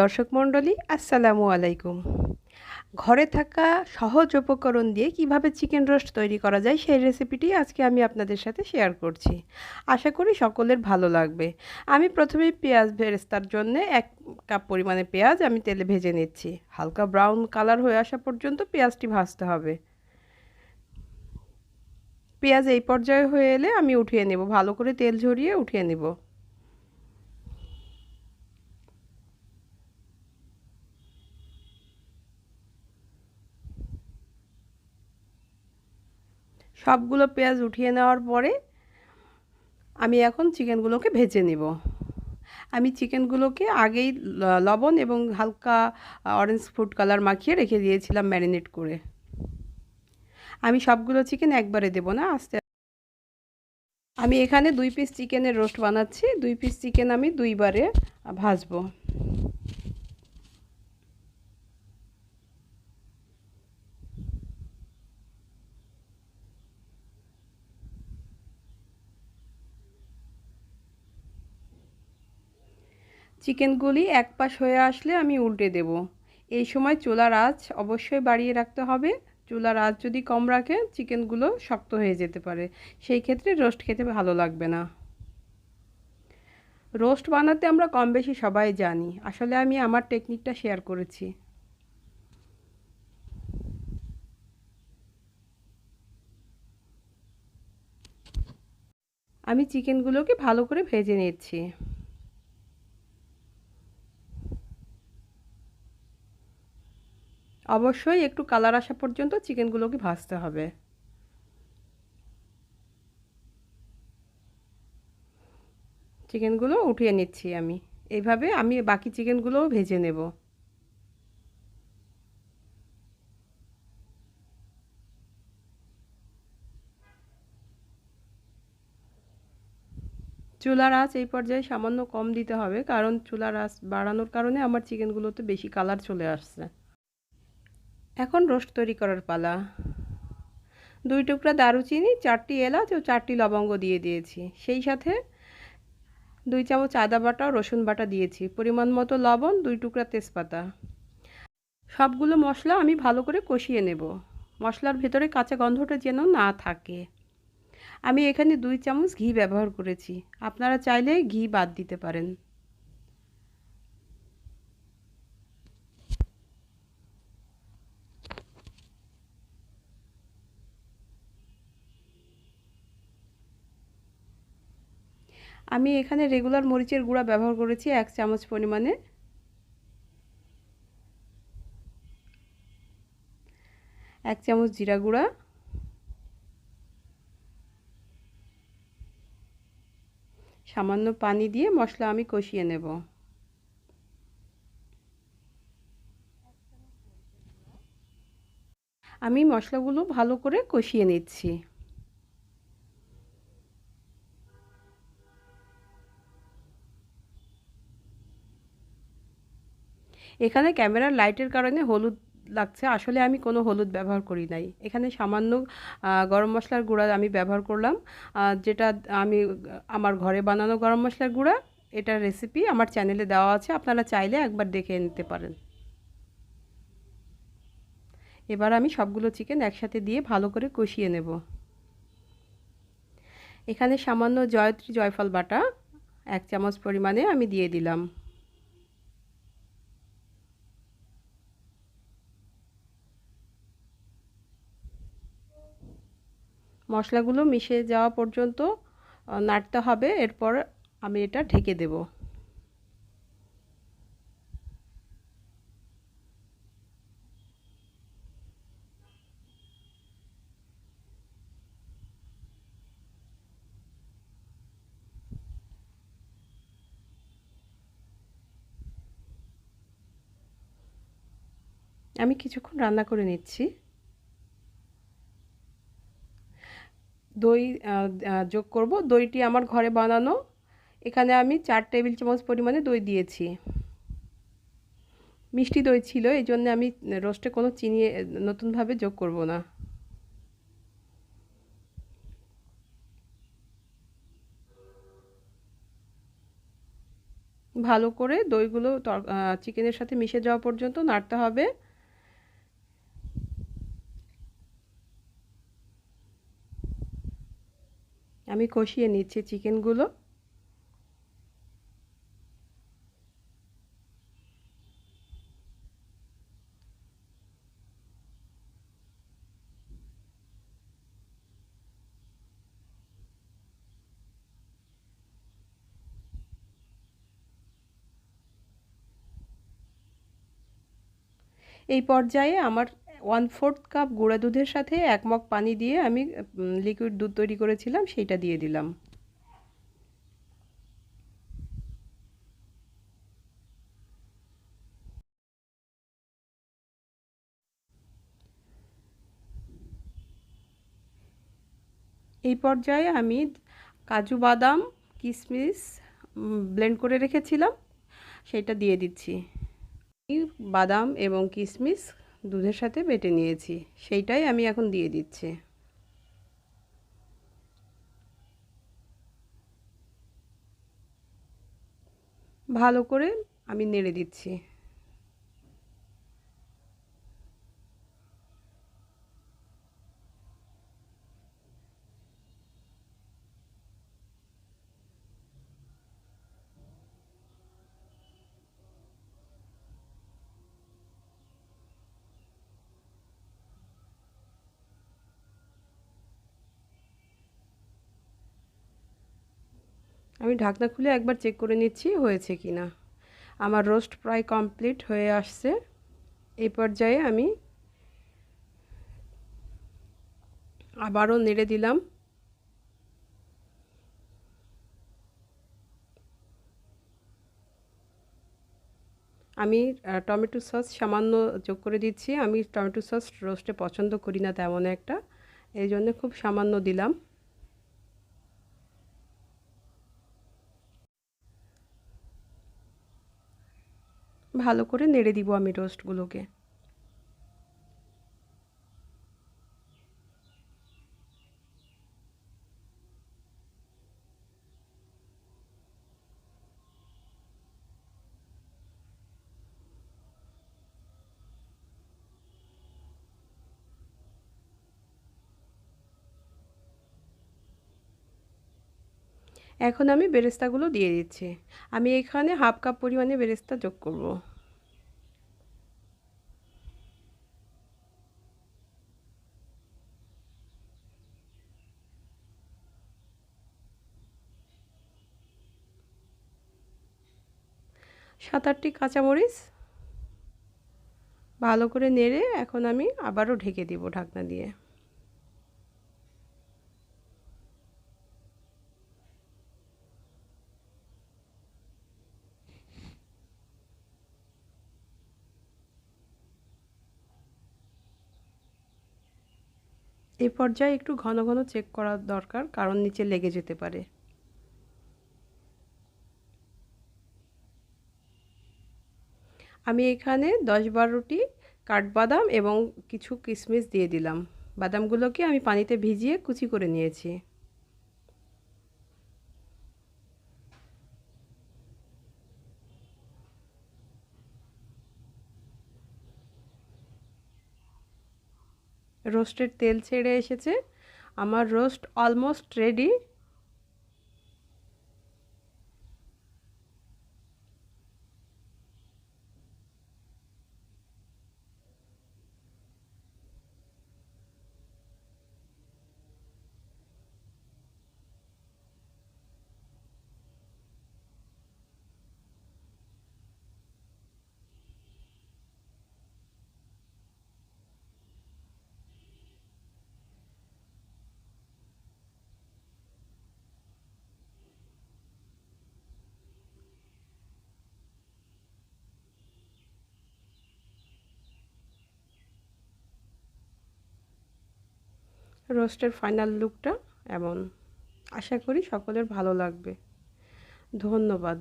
দর্শক মণ্ডলী, আসসালামু আলাইকুম। ঘরে থাকা সহজ উপকরণ দিয়ে কীভাবে চিকেন রোস্ট তৈরি করা যায় সেই রেসিপিটি আজকে আমি আপনাদের সাথে শেয়ার করছি। আশা করি সকলের ভালো লাগবে। আমি প্রথমে পেঁয়াজ ভেরেস্তার জন্য এক কাপ পরিমাণে পেঁয়াজ আমি তেলে ভেজে নিচ্ছি। হালকা ব্রাউন কালার হয়ে আসা পর্যন্ত পেঁয়াজটি ভাজতে হবে। পেঁয়াজ এই পর্যায়ে হয়ে এলে আমি উঠিয়ে নেব, ভালো করে তেল ঝরিয়ে উঠিয়ে নেব। সবগুলো পেঁয়াজ উঠিয়ে নেওয়ার পরে আমি এখন চিকেনগুলোকে ভেজে নেব। আমি চিকেনগুলোকে আগেই লবণ এবং হালকা অরেঞ্জ ফুড কালার মাখিয়ে রেখে দিয়েছিলাম ম্যারিনেট করে। আমি সবগুলো চিকেন একবারে দেব না, আস্তে আমি এখানে দুই পিস চিকেনের রোস্ট বানাচ্ছি। দুই পিস চিকেন আমি দুইবারে ভাজবো। চিকেনগুলি এক পাশ হয়ে আসলে আমি উল্টে দেব। এই সময় চুলার আঁচ অবশ্যই বাড়িয়ে রাখতে হবে। চুলার আঁচ যদি কম রাখে, চিকেনগুলো শক্ত হয়ে যেতে পারে। সেই ক্ষেত্রে রোস্ট খেতে ভালো লাগবে না। রোস্ট বানাতে আমরা কম বেশি সবাই জানি। আসলে আমি আমার টেকনিকটা শেয়ার করেছি। আমি চিকেনগুলোকে ভালো করে ভেজে নিচ্ছি। অবশ্যই একটু কালার আসা পর্যন্ত চিকেনগুলোকে ভাজতে হবে। চিকেনগুলো উঠিয়ে নিচ্ছি আমি। এইভাবে আমি বাকি চিকেনগুলোও ভেজে নেব। চুলার আঁচ এই পর্যায়ে সামান্য কম দিতে হবে, কারণ চুলার আঁচ বাড়ানোর কারণে আমার চিকেনগুলোতে বেশি কালার চলে আসছে। এখন রোস্ট তৈরি করার পালা। দুই টুকরা দারুচিনি, চারটি এলাচ ও চারটি লবঙ্গ দিয়ে দিয়েছি। সেই সাথে দুই চামচ আদা বাটা রসুন বাটা দিয়েছি। পরিমাণ মতো লবণ, দুই টুকরা তেজপাতা। সবগুলো মশলা আমি ভালো করে কষিয়ে নেব। মশলার ভেতরে কাঁচা গন্ধটা যেন না থাকে। আমি এখানে দুই চামচ ঘি ব্যবহার করেছি। আপনারা চাইলে ঘি বাদ দিতে পারেন। আমি এখানে রেগুলার মরিচের গুঁড়া ব্যবহার করেছি এক চামচ পরিমাণে। এক চামচ জিরা গুঁড়া। সামান্য পানি দিয়ে মশলা আমি কষিয়ে নেব। আমি মশলাগুলো ভালো করে কষিয়ে নিচ্ছি। এখানে ক্যামেরার লাইটের কারণে হলুদ লাগছে। আসলে আমি কোনো হলুদ ব্যবহার করি নাই। এখানে সামান্য গরম মশলার গুঁড়া আমি ব্যবহার করলাম। যেটা আমি, আমার ঘরে বানানো গরম মশলার গুঁড়া, এটার রেসিপি আমার চ্যানেলে দেওয়া আছে। আপনারা চাইলে একবার দেখে নিতে পারেন। এবার আমি সবগুলো চিকেন একসাথে দিয়ে ভালো করে কষিয়ে নেব। এখানে সামান্য জয়ত্রী জয়ফল বাটা এক চামচ পরিমাণে আমি দিয়ে দিলাম। মশলাগুলো মিশে যাওয়া পর্যন্ত নাড়তে হবে। এরপর আমি এটা ঢেকে দেব। আমি কিছুক্ষণ রান্না করে নিচ্ছি। দই যোগ করব। দইটি আমার ঘরে বানানো। এখানে আমি চার টেবিল চামচ পরিমাণে দই দিয়েছি। মিষ্টি দই ছিল, এই জন্য আমি রোস্টে কোনো চিনি নতুনভাবে যোগ করব না। ভালো করে দইগুলো চিকেনের সাথে মিশে যাওয়া পর্যন্ত নাড়তে হবে। আমি কষিয়ে নিচ্ছি চিকেনগুলো। এই পর্যায়ে আমার ওয়ান ফোর্থ কাপ গুঁড়া দুধের সাথে এক মগ পানি দিয়ে আমি লিকুইড দুধ তৈরি করেছিলাম, সেইটা দিয়ে দিলাম। এই পর্যায়ে আমি কাজু বাদাম কিশমিশ ব্লেন্ড করে রেখেছিলাম সেটা দিয়ে দিচ্ছি। বাদাম এবং কিশমিশ দুধের সাথে বেটে নিয়েছি। সেইটাই আমি এখন দিয়ে দিচ্ছি। ভালো করে আমি নেড়ে দিচ্ছি। আমি ঢাকনা খুলে একবার চেক করে নিচ্ছি হয়েছে কি না। আমার রোস্ট প্রায় কমপ্লিট হয়ে আসছে। এই পর্যায়ে আমি আবারও নেড়ে দিলাম। আমি টমেটো সস সামান্য যোগ করে দিচ্ছি। আমি টমেটো সস রোস্টে পছন্দ করি না তেমন একটা। এই জন্য খুব সামান্য দিলাম। ভালো করে নেড়ে দিব আমি রোস্টগুলোকে। এখন আমি বেরেস্তাগুলো দিয়ে দিচ্ছি। আমি এখানে হাফ কাপ পরিমাণে বেরেস্তা যোগ করব। সাত আটটি কাঁচামরিচ। ভালো করে নেড়ে এখন আমি আবারও ঢেকে দিব ঢাকনা দিয়ে। এ পর্যায়ে একটু ঘন ঘন চেক করা দরকার, কারণ নিচে লেগে যেতে পারে। আমি এখানে দশ বারোটি কাঠবাদাম এবং কিছু কিশমিশ দিয়ে দিলাম। বাদামগুলোকে আমি পানিতে ভিজিয়ে কুচি করে নিয়েছি। রোস্টের তেল ছেড়ে এসেছে। আমার রোস্ট অলমোস্ট রেডি। রোস্টের ফাইনাল লুকটা এমন আশা করি সকলের ভালো লাগবে। ধন্যবাদ।